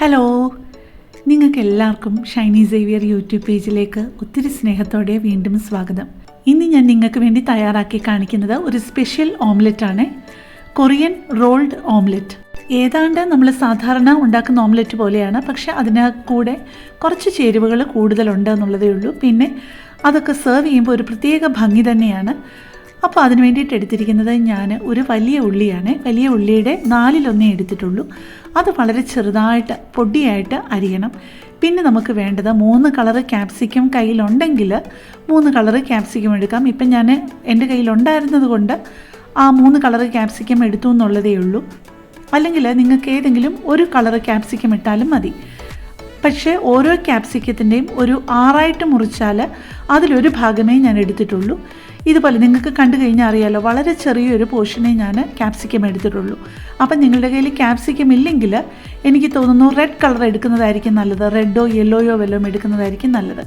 Hello നിങ്ങൾക്ക് എല്ലാവർക്കും Shiny Xavier YouTube പേജിലേക്ക് ഒത്തിരി സ്നേഹത്തോടെ വീണ്ടും സ്വാഗതം. ഇന്ന് ഞാൻ നിങ്ങൾക്ക് വേണ്ടി തയ്യാറാക്കി കാണിക്കുന്നത് ഒരു സ്പെഷ്യൽ ഓംലെറ്റ് ആണ്. കൊറിയൻ റോൾഡ് ഓംലെറ്റ് ഏതാണ്ട് നമ്മൾ സാധാരണ ഉണ്ടാക്കുന്ന ഓംലെറ്റ് പോലെയാണ്. പക്ഷെ അതിന് കൂടെ കുറച്ച് ചേരുവകൾ കൂടുതലുണ്ട് എന്നുള്ളതേ ഉള്ളൂ. പിന്നെ അതൊക്കെ സെർവ് ചെയ്യുമ്പോൾ ഒരു പ്രത്യേക ഭംഗി തന്നെയാണ്. അപ്പോൾ അതിന് വേണ്ടിയിട്ട് എടുത്തിരിക്കുന്നത് ഞാൻ ഒരു വലിയ ഉള്ളിയാണ്. വലിയ ഉള്ളിയുടെ നാലിലൊന്നേ എടുത്തിട്ടുള്ളൂ. അത് വളരെ ചെറുതായിട്ട് പൊടിയായിട്ട് അരിയണം. പിന്നെ നമുക്ക് വേണ്ടത് മൂന്ന് കളറ് ക്യാപ്സിക്കം കയ്യിലുണ്ടെങ്കിൽ മൂന്ന് കളറ് ക്യാപ്സിക്കം എടുക്കാം. ഇപ്പം ഞാൻ എന്റെ കയ്യിലുണ്ടായിരുന്നത് കൊണ്ട് ആ മൂന്ന് കളറ് ക്യാപ്സിക്കം എടുത്തു എന്നുള്ളതേ ഉള്ളൂ. അല്ലെങ്കിൽ നിങ്ങൾക്ക് ഏതെങ്കിലും ഒരു കളറ് ക്യാപ്സിക്കം ഇട്ടാലും മതി. പക്ഷേ ഓരോ ക്യാപ്സിക്കത്തിന്റെയും ഒരു ആറായിട്ട് മുറിച്ചാൽ അതിലൊരു ഭാഗമേ ഞാൻ എടുത്തിട്ടുള്ളൂ. ഇതുപോലെ നിങ്ങൾക്ക് കണ്ടു കഴിഞ്ഞാൽ അറിയാലോ വളരെ ചെറിയൊരു പോർഷനെ ഞാൻ ക്യാപ്സിക്കം എടുത്തിട്ടുള്ളൂ. അപ്പം നിങ്ങളുടെ കയ്യിൽ ക്യാപ്സിക്കം ഇല്ലെങ്കിൽ എനിക്ക് തോന്നുന്നു റെഡ് കളർ എടുക്കുന്നതായിരിക്കും നല്ലത് റെഡോ യെല്ലോയോ വെല്ലോ എടുക്കുന്നതായിരിക്കും നല്ലത്.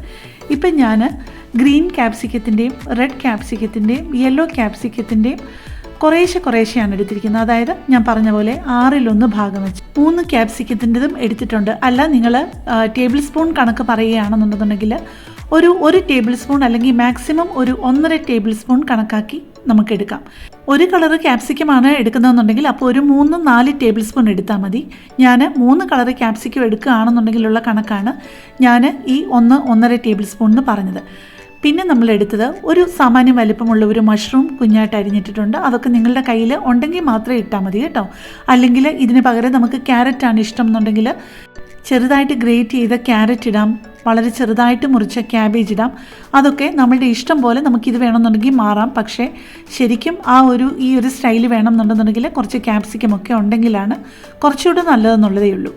ഇപ്പം ഞാൻ ഗ്രീൻ ക്യാപ്സിക്കത്തിന്റെയും റെഡ് ക്യാപ്സിക്കത്തിന്റെയും യെല്ലോ ക്യാപ്സിക്കത്തിന്റെയും കുറേശ്ശെ കുറേശ്ശെയാണ് എടുത്തിരിക്കുന്നത്. അതായത് ഞാൻ പറഞ്ഞ പോലെ ആറിലൊന്ന് ഭാഗം വെച്ച്. മൂന്ന് ക്യാപ്സിക്കത്തിന്റെതും എടുത്തിട്ടുണ്ട്. അല്ല നിങ്ങൾ ടേബിൾ സ്പൂൺ കണക്ക് പറയുകയാണെന്നുണ്ടെന്നുണ്ടെങ്കിൽ ഒരു ഒരു ടേബിൾ സ്പൂൺ അല്ലെങ്കിൽ മാക്സിമം ഒരു ഒന്നര ടേബിൾ സ്പൂൺ കണക്കാക്കി നമുക്ക് എടുക്കാം. ഒരു കളർ ക്യാപ്സിക്കമാണ് എടുക്കുന്നതെന്നുണ്ടെങ്കിൽ അപ്പോൾ ഒരു മൂന്ന് നാല് ടേബിൾ സ്പൂൺ എടുത്താൽ മതി. ഞാൻ മൂന്ന് കളറ് ക്യാപ്സിക്കം എടുക്കുകയാണെന്നുണ്ടെങ്കിലുള്ള കണക്കാണ് ഞാൻ ഈ ഒന്ന് ഒന്നര ടേബിൾ സ്പൂൺ എന്ന് പറഞ്ഞത്. പിന്നെ നമ്മൾ എടുത്തത് ഒരു സാമാന്യം വലിപ്പമുള്ള ഒരു മഷ്റൂം കുഞ്ഞായിട്ട് അരിഞ്ഞിട്ടിട്ടുണ്ട്. അതൊക്കെ നിങ്ങളുടെ കയ്യിൽ ഉണ്ടെങ്കിൽ മാത്രമേ ഇട്ടാൽ മതി കേട്ടോ. അല്ലെങ്കിൽ ഇതിന് പകരം നമുക്ക് ക്യാരറ്റാണ് ഇഷ്ടം എന്നുണ്ടെങ്കിൽ ചെറുതായിട്ട് ഗ്രേറ്റ് ചെയ്ത ക്യാരറ്റ് ഇടാം. വളരെ ചെറുതായിട്ട് മുറിച്ച ക്യാബേജ് ഇടാം. അതൊക്കെ നമ്മളുടെ ഇഷ്ടം പോലെ നമുക്കിത് വേണമെന്നുണ്ടെങ്കിൽ മാറാം. പക്ഷേ ശരിക്കും ആ ഒരു ഈ ഒരു സ്റ്റൈൽ വേണമെന്നുണ്ടെന്നുണ്ടെങ്കിൽ കുറച്ച് ക്യാപ്സിക്കം ഒക്കെ ഉണ്ടെങ്കിലാണ് കുറച്ചുകൂടെ നല്ലതെന്നുള്ളതേ ഉള്ളൂ.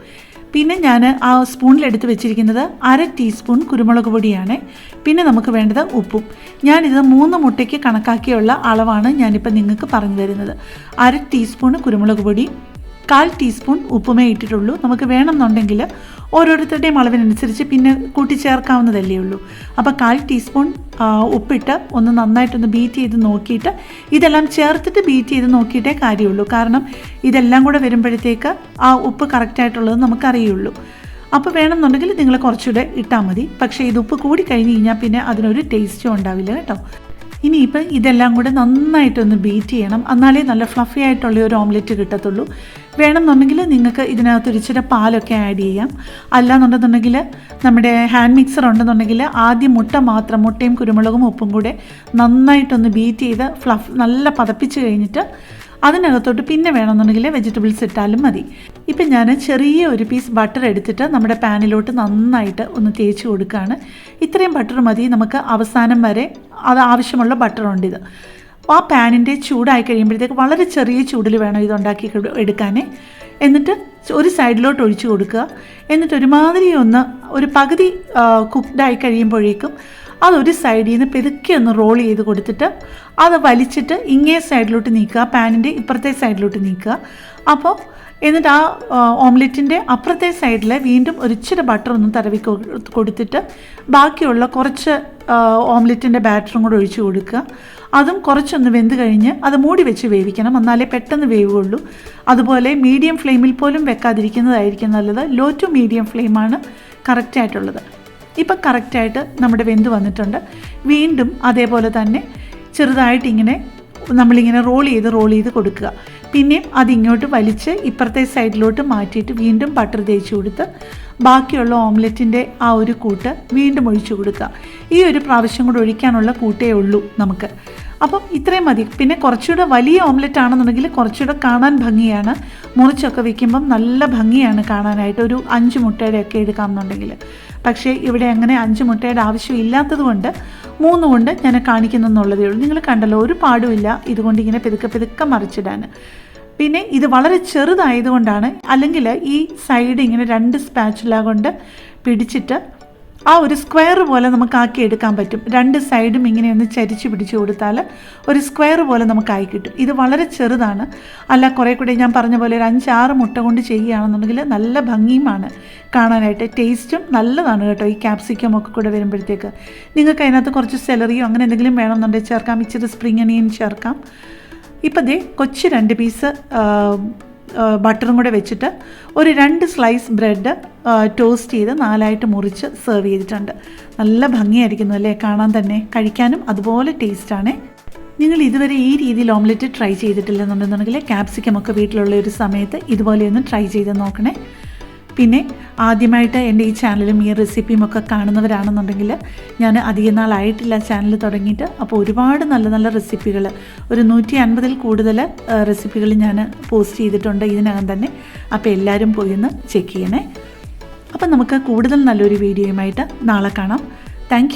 പിന്നെ ഞാൻ ആ സ്പൂണിലെടുത്ത് വെച്ചിരിക്കുന്നത് അര ടീസ്പൂൺ കുരുമുളക് പൊടിയാണ്. പിന്നെ നമുക്ക് വേണ്ടത് ഉപ്പും. ഞാനിത് മൂന്ന് മുട്ടയ്ക്ക് കണക്കാക്കിയുള്ള അളവാണ് ഞാനിപ്പോൾ നിങ്ങൾക്ക് പറഞ്ഞു തരുന്നത്. അര ടീസ്പൂൺ കുരുമുളക് പൊടി കാൽ ടീസ്പൂൺ ഉപ്പുമേ ഇട്ടിട്ടുള്ളൂ. നമുക്ക് വേണമെന്നുണ്ടെങ്കിൽ ഓരോരുത്തരുടെയും അളവിനനുസരിച്ച് പിന്നെ കൂട്ടിച്ചേർക്കാവുന്നതല്ലേ ഉള്ളൂ. അപ്പോൾ കാൽ ടീസ്പൂൺ ഉപ്പിട്ട് ഒന്ന് നന്നായിട്ടൊന്ന് ബീറ്റ് ചെയ്ത് നോക്കിയിട്ട് ഇതെല്ലാം ചേർത്തിട്ട് ബീറ്റ് ചെയ്ത് നോക്കിയിട്ടേ കാര്യമുള്ളൂ. കാരണം ഇതെല്ലാം കൂടെ വരുമ്പോഴത്തേക്ക് ആ ഉപ്പ് കറക്റ്റായിട്ടുള്ളത് നമുക്കറിയുള്ളൂ. അപ്പോൾ വേണമെന്നുണ്ടെങ്കിൽ നിങ്ങൾ കുറച്ചുകൂടെ ഇട്ടാൽ മതി. പക്ഷേ ഇത് ഉപ്പ് കൂടി കഴിഞ്ഞ് കഴിഞ്ഞാൽ പിന്നെ അതിനൊരു ടേസ്റ്റും ഉണ്ടാവില്ല കേട്ടോ. ഇനിയിപ്പോൾ ഇതെല്ലാം കൂടെ നന്നായിട്ടൊന്ന് ബീറ്റ് ചെയ്യണം. എന്നാലേ നല്ല ഫ്ലഫി ആയിട്ടുള്ള ഒരു ഓംലെറ്റ് കിട്ടത്തുള്ളൂ. വേണമെന്നുണ്ടെങ്കിൽ നിങ്ങൾക്ക് ഇതിനകത്ത് ഒരു ഇച്ചിരി പാലൊക്കെ ആഡ് ചെയ്യാം. അല്ലാന്നുണ്ടെന്നുണ്ടെങ്കിൽ നമ്മുടെ ഹാൻഡ് മിക്സർ ഉണ്ടെന്നുണ്ടെങ്കിൽ ആദ്യം മുട്ട മാത്രം മുട്ടയും കുരുമുളകും ഉപ്പും കൂടെ നന്നായിട്ടൊന്ന് ബീറ്റ് ചെയ്ത് ഫ്ലഫ് നല്ല പതപ്പിച്ച് കഴിഞ്ഞിട്ട് അതിനകത്തോട്ട് പിന്നെ വേണമെന്നുണ്ടെങ്കിൽ വെജിറ്റബിൾസ് ഇട്ടാലും മതി. ഇപ്പം ഞാൻ ചെറിയ ഒരു പീസ് ബട്ടർ എടുത്തിട്ട് നമ്മുടെ പാനിലോട്ട് നന്നായിട്ട് ഒന്ന് തേച്ച് കൊടുക്കുകയാണ്. ഇത്രയും ബട്ടർ മതി. നമുക്ക് അവസാനം വരെ അത് ആവശ്യമുള്ള ബട്ടറുണ്ട് ഇത്. ആ പാനിന്റെ ചൂടായി കഴിയുമ്പോഴത്തേക്ക് വളരെ ചെറിയ ചൂടിൽ വേണം ഇത് ഉണ്ടാക്കി എടുക്കാൻ എന്നിട്ട് ഒരു സൈഡിലോട്ട് ഒഴിച്ചു കൊടുക്കുക. എന്നിട്ട് ഒരുമാതിരി ഒന്ന് ഒരു പകുതി കുക്ക്ഡായി കഴിയുമ്പോഴേക്കും അതൊരു സൈഡിൽ നിന്ന് പെതുക്കി ഒന്ന് റോൾ ചെയ്ത് കൊടുത്തിട്ട് അത് വലിച്ചിട്ട് ഇങ്ങേ സൈഡിലോട്ട് നീക്കുക. പാനിന്റെ ഇപ്പുറത്തെ സൈഡിലോട്ട് നീക്കുക. അപ്പോൾ എന്നിട്ട് ആ ഓംലെറ്റിന്റെ അപ്പുറത്തെ സൈഡിൽ വീണ്ടും ഒരിച്ചിരി ബട്ടർ ഒന്ന് തടവി കൊടുത്തിട്ട് ബാക്കിയുള്ള കുറച്ച് ഓംലെറ്റിന്റെ ബാറ്ററും കൂടെ ഒഴിച്ച് കൊടുക്കുക. അതും കുറച്ചൊന്ന് വെന്ത് കഴിഞ്ഞ് അത് മൂടി വെച്ച് വേവിക്കണം. എന്നാലേ പെട്ടെന്ന് വേവുള്ളൂ. അതുപോലെ മീഡിയം ഫ്ലെയിമിൽ പോലും വെക്കാതിരിക്കുന്നതായിരിക്കും നല്ലത്. ലോ ടു മീഡിയം ഫ്ലെയിമാണ് കറക്റ്റായിട്ടുള്ളത് ഇപ്പം കറക്റ്റായിട്ട് നമ്മുടെ വെന്ത് വന്നിട്ടുണ്ട്. വീണ്ടും അതേപോലെ തന്നെ ചെറുതായിട്ട് ഇങ്ങനെ നമ്മളിങ്ങനെ റോൾ ചെയ്ത് റോൾ ചെയ്ത് കൊടുക്കുക. പിന്നെയും അതിങ്ങോട്ട് വലിച്ച് ഇപ്പുറത്തെ സൈഡിലോട്ട് മാറ്റിയിട്ട് വീണ്ടും ബട്ടർ തേച്ച് കൊടുത്ത് ബാക്കിയുള്ള ഓംലെറ്റിന്റെ ആ ഒരു കൂട്ട് വീണ്ടും ഒഴിച്ചു കൊടുക്കുക. ഈ ഒരു പ്രാവശ്യം കൂടെ ഒഴിക്കാനുള്ള കൂട്ടേ ഉള്ളൂ നമുക്ക്. അപ്പം ഇത്രയും മതി. പിന്നെ കുറച്ചുകൂടെ വലിയ ഓംലെറ്റ് ആണെന്നുണ്ടെങ്കിൽ കുറച്ചുകൂടെ കാണാൻ ഭംഗിയാണ്. മുറിച്ചൊക്കെ വെക്കുമ്പം നല്ല ഭംഗിയാണ് കാണാനായിട്ട്. ഒരു അഞ്ച് മുട്ടയുടെ ഒക്കെ എടുക്കാമെന്നുണ്ടെങ്കിൽ. പക്ഷേ ഇവിടെ അങ്ങനെ അഞ്ച് മുട്ടയുടെ ആവശ്യം ഇല്ലാത്തത് കൊണ്ട് മൂന്ന് കൊണ്ട് ഞാൻ കാണിക്കുന്നു എന്നുള്ളതേ ഉള്ളൂ. നിങ്ങൾ കണ്ടല്ലോ ഒരു പാടുമില്ല ഇതുകൊണ്ട് ഇങ്ങനെ പെതുക്കെ പെതുക്കെ മറിച്ചിടാൻ. പിന്നെ ഇത് വളരെ ചെറുതായതുകൊണ്ടാണ് അല്ലെങ്കിൽ ഈ സൈഡ് ഇങ്ങനെ രണ്ട് സ്പാച്ചുല കൊണ്ട് പിടിച്ചിട്ട് ആ ഒരു സ്ക്വയർ പോലെ നമുക്ക് ആക്കി എടുക്കാൻ പറ്റും. രണ്ട് സൈഡും ഇങ്ങനെ ഒന്ന് ചരിച്ച് പിടിച്ചു കൊടുത്താൽ ഒരു സ്ക്വയർ പോലെ നമുക്ക് ആയി കിട്ടും. ഇത് വളരെ ചെറുതാണ്. അല്ല കുറേ കൂടി ഞാൻ പറഞ്ഞ പോലെ ഒരു അഞ്ചാറ് മുട്ട കൊണ്ട് ചെയ്യുകയാണെന്നുണ്ടെങ്കിൽ നല്ല ഭംഗിയുമാണ്. കാണാനായിട്ട് ടേസ്റ്റും നല്ലതാണ് കേട്ടോ ഈ ക്യാപ്സിക്കം ഒക്കെ കൂടെ വരുമ്പോഴത്തേക്ക്. നിങ്ങൾക്ക് അതിനകത്ത് കുറച്ച് സെലറിയോ അങ്ങനെ എന്തെങ്കിലും വേണമെന്നുണ്ടെങ്കിൽ ചേർക്കാം. ഇച്ചിരി സ്പ്രിംഗ് അനിയൻ ചേർക്കാം. ഇപ്പം ദേ കൊച്ചു രണ്ട് പീസ് ബട്ടറും കൂടെ വെച്ചിട്ട് ഒരു രണ്ട് സ്ലൈസ് ബ്രെഡ് ടോസ്റ്റ് ചെയ്ത് നാലായിട്ട് മുറിച്ച് സെർവ് ചെയ്തിട്ടുണ്ട്. നല്ല ഭംഗിയായിരിക്കുന്നു അല്ലേ? കാണാൻ തന്നെ. കഴിക്കാനും അതുപോലെ ടേസ്റ്റാണ്. നിങ്ങൾ ഇതുവരെ ഈ രീതിയിൽ ഓംലെറ്റ് ട്രൈ ചെയ്തിട്ടില്ലെന്നുണ്ടെന്നുണ്ടെങ്കിൽ ക്യാപ്സിക്കം ഒക്കെ വീട്ടിലുള്ള ഒരു സമയത്ത് ഇതുപോലെയൊന്ന് ട്രൈ ചെയ്ത് നോക്കണേ. പിന്നെ ആദ്യമായിട്ട് എന്റെ ഈ ചാനലും ഈ റെസിപ്പിയും ഒക്കെ കാണുന്നവരാണെന്നുണ്ടെങ്കിൽ ഞാൻ അധികം നാളായിട്ടില്ല ചാനൽ തുടങ്ങിയിട്ട്. അപ്പോൾ ഒരുപാട് നല്ല നല്ല റെസിപ്പികൾ ഒരു നൂറ്റി അൻപതിൽ കൂടുതൽ റെസിപ്പികൾ ഞാൻ പോസ്റ്റ് ചെയ്തിട്ടുണ്ട് ഇതിനകം തന്നെ. അപ്പോൾ എല്ലാവരും പോയി ഒന്ന് ചെക്ക് ചെയ്യണേ. അപ്പം നമുക്ക് കൂടുതൽ നല്ലൊരു വീഡിയോയുമായിട്ട് നാളെ കാണാം. താങ്ക്